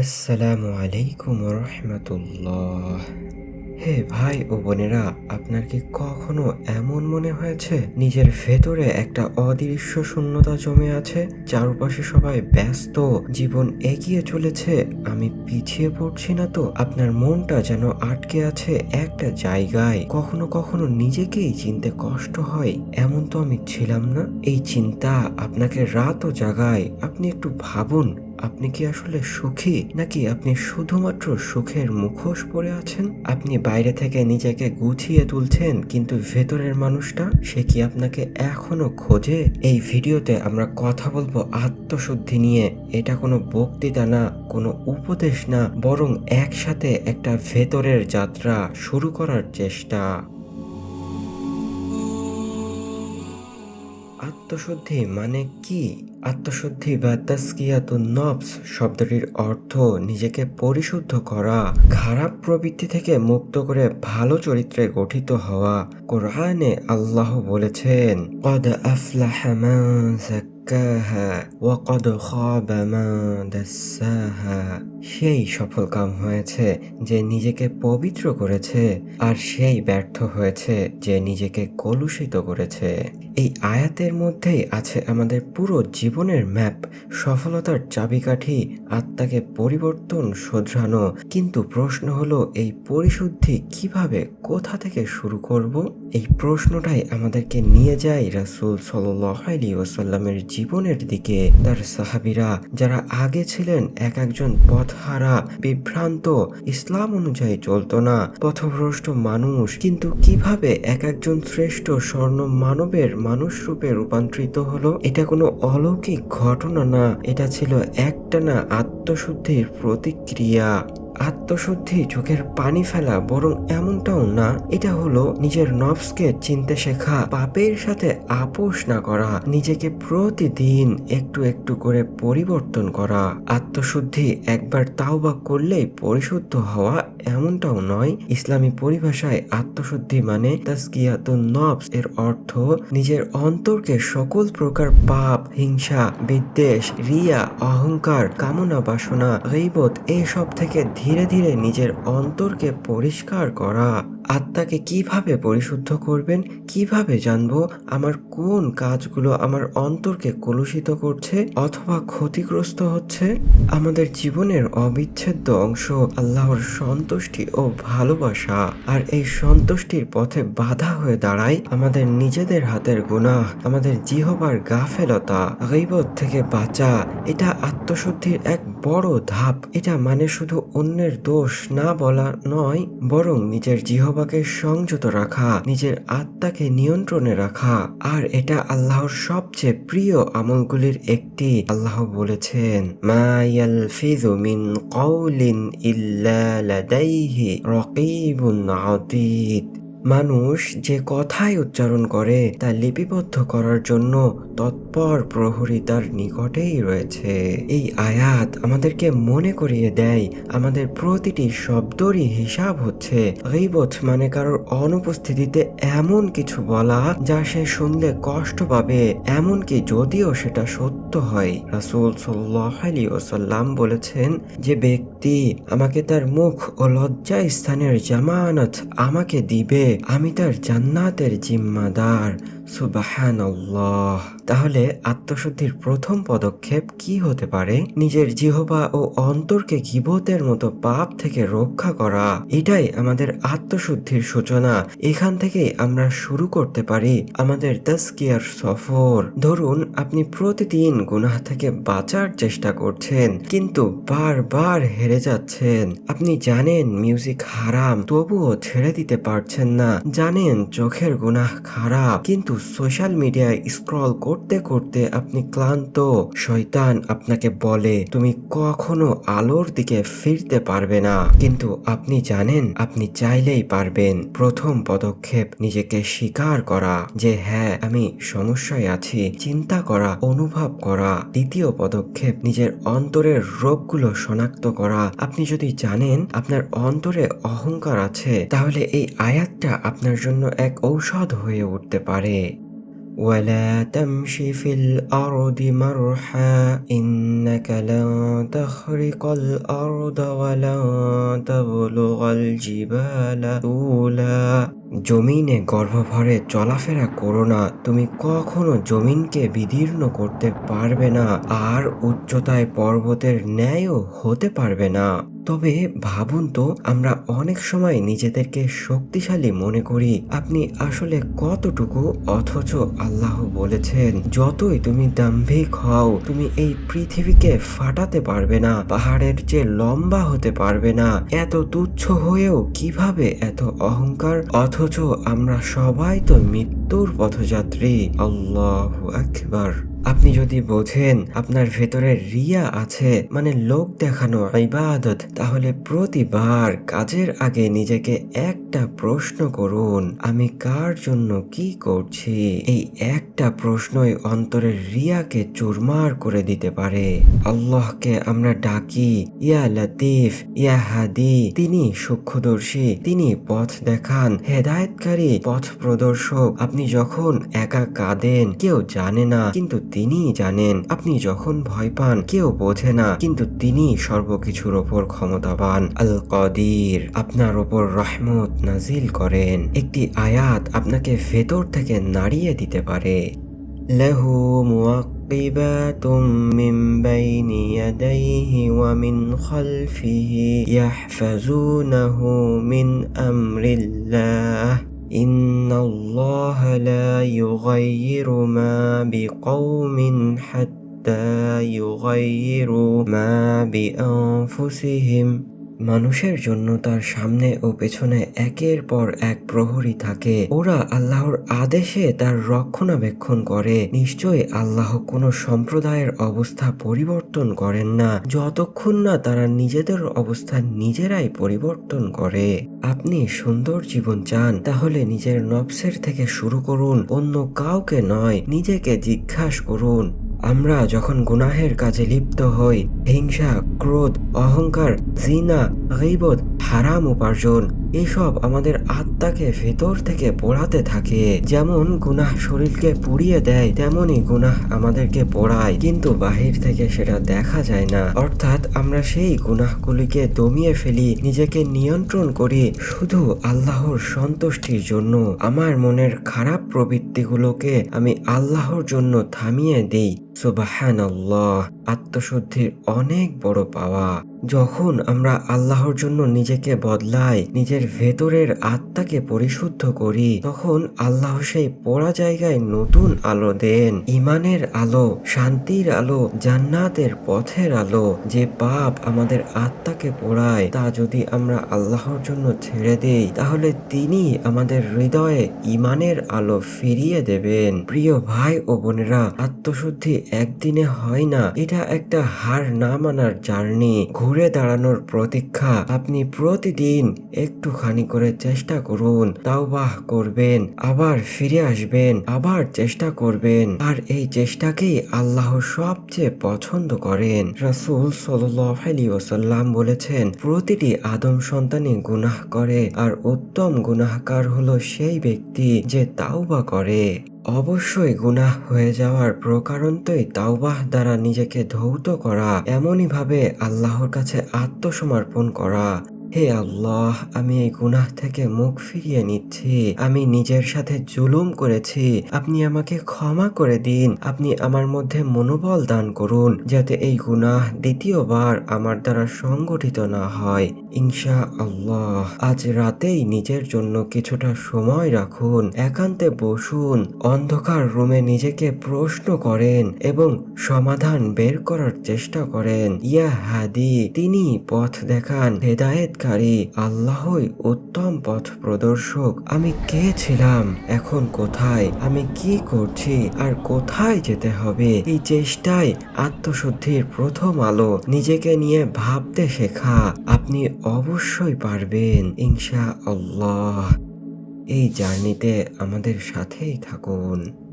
আসসালামু আলাইকুম রহমতুল্লাহ হে ভাই ও বোনেরা, আপনার কি কখনো এমন মনে হয়েছে নিজের ভেতরে একটা অদৃশ্য শূন্যতা জমে আছে চারপাশে সবাই ব্যস্ত, জীবন এগিয়ে চলেছে, আমি পিছিয়ে পড়ছি না তো? আপনার মনটা যেন আটকে আছে একটা জায়গায়। কখনো কখনো নিজেকেই চিনতে কষ্ট হয়, এমন তো আমি ছিলাম না। এই চিন্তা আপনাকে রাতও জাগায়। আপনি একটু ভাবুন আপনি কি আসলে সুখী, নাকি আপনি শুধুমাত্র সুখের মুখোশ পরে আছেন? আপনি বাইরে থেকে নিজেকে গুছিয়ে তুলছেন, কিন্তু ভেতরের মানুষটা, সে কি আপনাকে এখনও খোঁজে? এই ভিডিওতে আমরা কথা বলব আত্মশুদ্ধি নিয়ে। এটা কোনো বক্তৃতা না, কোনো উপদেশ না, বরং একসাথে একটা ভেতরের যাত্রা শুরু করার চেষ্টা। আত্মশুদ্ধি মানে কি? আত্মশুদ্ধি বা তাস্কিয়াতু নফস শব্দটির অর্থ নিজেকে পরিশুদ্ধ করা, খারাপ প্রবৃত্তি থেকে মুক্ত করে ভালো চরিত্রে গঠিত হওয়া। কোরআনে আল্লাহ বলেছেন, কদ আফলাহা মান যাক্কাহা ওয়া কদ খাবা মান দাসসাহা সেই সফল কাম হয়েছে যে নিজেকে পবিত্র করেছে আর সেই ব্যর্থ হয়েছে যে নিজেকে কলুষিত করেছে। এই আয়াতের মধ্যেই আছে আমাদের পুরো জীবনের ম্যাপ, সফলতার চাবিকাঠি, আত্মাকে পরিবর্তন শোধরানো। কিন্তু প্রশ্ন হলো, এই পরিশুদ্ধি কীভাবে, কোথা থেকে শুরু করব? এই প্রশ্নটাই আমাদেরকে নিয়ে যায় রাসুল সাল্লি ওসাল্লামের জীবনের দিকে। তার সাহাবিরা, যারা আগে ছিলেন এক একজন পথহারা, বিভ্রান্ত, ইসলাম অনুযায়ী চলতো না, পথভ্রষ্ট মানুষ, কিন্তু কীভাবে এক একজন শ্রেষ্ঠ স্বর্ণ মানবের মানুষ রূপে রূপান্তরিত হলো এটা কোনো অলৌকিক ঘটনা না এটা ছিল একটানা আত্মশুদ্ধির প্রতিক্রিয়া। আত্মশুদ্ধি, চোখের পানি ফেলা বরং এমনটাও না, এটা হলো নিজের নফসকে চিনতে শেখা, পাপের সাথে আপোষ না করা, নিজেকে প্রতিদিন একটু একটু করে পরিবর্তন করা। আত্মশুদ্ধি একবার তাওবা করলেই পরিশুদ্ধ হওয়া এমনটাও নয়। ইসলামী পরিভাষায় আত্মশুদ্ধি মানে তাস্কিয়াতুন নফস এর অর্থ নিজের অন্তরকে সকল প্রকার পাপ, হিংসা, বিদ্বেষ, রিয়া, অহংকার কামনা বাসনা গৈবত, এসব থেকে ধীরে ধীরে ধীরে নিজের অন্তরকে পরিষ্কার করা। আত্মাকে কীভাবে পরিশুদ্ধ করবেন, কীভাবে জানব আমার কোন কাজগুলো আমার অন্তরকে কলুষিত করছে অথবা ক্ষতিগ্রস্ত হচ্ছে? আমাদের জীবনের অবিচ্ছেদ্য অংশ আল্লাহর সন্তুষ্টি ও ভালোবাসা। আর এই সন্তুষ্টির পথে বাধা হয়ে দাঁড়ায় আমাদের নিজেদের হাতের গুনাহ, আমাদের জিহবার গাফেলতা, গৈবত থেকে বাঁচা। এটা আত্মশুদ্ধির এক বড় ধাপ। এটা মানে শুধু অন্যের দোষ না বলা নয়, বরং নিজের জিহবাকে সংযত রাখা, নিজের আত্মাকে নিয়ন্ত্রণে রাখা, আর এটা আল্লাহর সবচেয়ে প্রিয় আমলগুলির একটি। আল্লাহ বলেছেন, মা ইয়ালফিযু মিন লাদাইহি রাকীবুন আতীদ মানুষ যে কথাই উচ্চারণ করে তা লিপিবদ্ধ করার জন্য তৎপর প্রহরী তার নিকটেই রয়েছে। এই আয়াত আমাদেরকে মনে করিয়ে দেয়, আমাদের প্রতিটি শব্দরই হিসাব হচ্ছে। গীবত মানে কারোর অনুপস্থিতিতে এমন কিছু বলা যা সে শুনলে কষ্ট পাবে, এমনকি যদিও সেটা সত্য হয়। রাসুল সাল্লাহ ওসাল্লাম বলেছেন, যে ব্যক্তি আমাকে তার মুখ ও লজ্জা স্থানের জামানত আমাকে দিবে আমি তার জান্নাতের জিম্মাদার। সুবাহান তাহলে আত্মশুদ্ধির প্রথম পদক্ষেপ কি হতে পারে? নিজের জিহবা ও অন্তরকে গিবতের মতো পাপ থেকে রক্ষা করা, এটাই আমাদের আত্মশুদ্ধির সূচনা। এখান থেকেই আমরা শুরু করতে পারি আমাদের তাস্কিয়ার সফর। ধরুন, আপনি প্রতিদিন গুনাহ থেকে বাঁচার চেষ্টা করছেন, কিন্তু বারবার হেরে যাচ্ছেন। আপনি জানেন মিউজিক হারাম, তবুও ছেড়ে দিতে পারছেন না। জানেন চোখের গুনাহ খারাপ, কিন্তু সোশ্যাল মিডিয়ায় স্ক্রল করতে করতে আপনি ক্লান্ত। শয়তান আপনাকে বলে, তুমি কখনো আলোর দিকে ফিরতে পারবে না। কিন্তু আপনি জানেন, আপনি চাইলেই পারবেন। প্রথম পদক্ষেপ নিজেকে স্বীকার করা যে হ্যাঁ আমি সমস্যায় আছি। চিন্তা করা, অনুভব করা। দ্বিতীয় পদক্ষেপ, নিজের অন্তরের রোগগুলো শনাক্ত করা। আপনি যদি জানেন আপনার অন্তরে অহংকার আছে, তাহলে এই আয়াতটা আপনার জন্য এক ঔষধ হয়ে উঠতে পারে। ولا تمش في الأرض مرحا إنك لن تخرق الأرض ولن تبلغ الجبال طولا জমিনে গর্ভভরে চলাফেরা করো না তুমি কখনো জমিনকে বিদীর্ণ করতে পারবে না আর উচ্চতায় পর্বতের ন্যায়ও হতে পারবে না তবে ভাবুন তো, আমরা অনেক সময় নিজেদেরকে শক্তিশালী মনে করি। আপনি আসলে কতটুকু অথচ আল্লাহ বলেছেন? যতই তুমি দাম্ভিক হও, তুমি এই পৃথিবীকে ফাটাতে পারবে না, পাহাড়ের যে লম্বা হতে পারবে না। এত তুচ্ছ হয়েও কীভাবে এত অহংকার? অথচ আমরা সবাই তো মৃত্যুর পথযাত্রী। আল্লাহ আকবার। আপনি যদি বোঝেন আপনার ভেতরে রিয়া আছে মানে লোক দেখানো ইবাদত, তাহলে প্রতিবার কাজের আগে নিজেকে একটা প্রশ্ন করুন, আমি কার জন্য কি করছি? এই একটা প্রশ্নই অন্তরের রিয়াকে চুরমার করে দিতে পারে। আল্লাহকে আমরা ডাকি, ইয়া লতিফ, ইয়া হাদি, তিনি সূক্ষ্মদর্শী, তিনি পথ দেখান, হেদায়েতকারী, পথ প্রদর্শক। আপনি যখন একা কাঁদেন, কেউ জানে না, কিন্তু তিনি জানেন আপনি যখন ভয় পান কেউ বোঝে না কিন্তু তিনি সর্বকিছুর ওপর ক্ষমতাবান আল কদির আপনার ওপর রহমত নাজিল করেন একটি আয়াত আপনাকে ভেতর থেকে নাড়িয়ে দিতে পারে লেহু معقبات من بين يديه ومن خلفه يحفظونه من أمر الله إن الله لا يغير ما بقوم حتى يغيروا ما بأنفسهم মানুষের জন্য তার সামনে ও পেছনে একের পর এক প্রহরী থাকে। ওরা আল্লাহর আদেশে তার রক্ষণাবেক্ষণ করে। নিশ্চয়ই আল্লাহ কোনো সম্প্রদায়ের অবস্থা পরিবর্তন করেন না। যতক্ষণ না তারা নিজেদের অবস্থা নিজেরাই পরিবর্তন করে। আপনি সুন্দর জীবন চান, তাহলে নিজের নবসের থেকে শুরু করুন, অন্য কাউকে নয়, নিজেকে জিজ্ঞাসা করুন। আমরা যখন গুনাহের কাজে লিপ্ত হই, হিংসা, ক্রোধ, অহংকার, জিনা, গৈবত, হারাম উপার্জন, এসব আমাদের আত্মাকে ভেতর থেকে পোড়াতে থাকে। যেমন গুনাহ শরীরকে পুড়িয়ে দেয় তেমনই গুনাহ আমাদেরকে পোড়ায়, কিন্তু বাহির থেকে সেটা দেখা যায় না। অর্থাৎ আমরা সেই গুনাহগুলিকে দমিয়ে ফেলি, নিজেকে নিয়ন্ত্রণ করি শুধু আল্লাহর সন্তুষ্টির জন্য। আমার মনের খারাপ প্রবৃত্তিগুলোকে আমি আল্লাহর জন্য থামিয়ে দেই। সুবাহান আত্মশুদ্ধির অনেক বড় পাওয়া। যখন আমরা আল্লাহর জন্য নিজেকে বদলাই, নিজের ভেতরের আত্মাকে পরিশুদ্ধ করি, তখন আল্লাহ সেই পোড়া জায়গায় নতুন আলো দেন। ইমানের আলো, শান্তির আলো, জান্নাতের পথের আলো, যে পাপ আমাদের আত্মাকে পোড়ায়, তা যদি আমরা আল্লাহর জন্য ছেড়ে দেই, তাহলে তিনি আমাদের হৃদয়ে ইমানের আলো ফিরিয়ে দেবেন। প্রিয় ভাই ও বোনেরা, আত্মশুদ্ধি একদিনে হয় না। এটা একটা হার না মানার জার্নি। ঘুরে দাঁড়ানোর প্রতীক্ষা। আপনি প্রতিদিন একটুখানি করে চেষ্টা করুন। তাওবাহ করবেন। আবার ফিরে আসবেন। আবার চেষ্টা করবেন। আর এই চেষ্টাকেই আল্লাহ সবচেয়ে পছন্দ করেন। রাসূল সাল্লাল্লাহু আলাইহি ওয়াসাল্লাম বলেছেন, প্রতিটি আদম সন্তানই গুনাহ করে। আর উত্তম গুনাহকার হলো সেই ব্যক্তি যে তাওবা করে। অবশ্যই গুনাহ হয়ে যাওয়ার প্রকারন্তই তাওবাহ দ্বারা নিজেকে ধৌত করা এমনইভাবে আল্লাহর কাছে আত্মসমর্পণ করা। হে আল্লাহ, আমি এই গুনাহ থেকে মুখ ফিরিয়ে নিচ্ছি। আমি নিজের সাথে জুলুম করেছি। আপনি আমাকে ক্ষমা করে দিন। আপনি আমার মধ্যে মনোবল দান করুন, যাতে এই গুনাহ দ্বিতীয়বার আমার দ্বারা সংগঠিত না হয়। ইনশা আল্লাহ আজ রাতেই নিজের জন্য কিছুটা সময় রাখুন। একান্তে বসুন। অন্ধকার রুমে নিজেকে প্রশ্ন করেন এবং সমাধান বের করার চেষ্টা করেন। ইয়া হাদি তিনি পথ দেখান। হেদায়েতকারী আল্লাহই উত্তম পথ প্রদর্শক। আমি কে ছিলাম? এখন কোথায়? আমি কি করছি? আর কোথায় যেতে হবে? এই চেষ্টায় আত্মশুদ্ধির প্রথম আলো। নিজেকে নিয়ে ভাবতে শেখা। আপনি অবশ্যই পারবেন ইনশা আল্লাহ এই জার্নিতে আমাদের সাথেই থাকুন।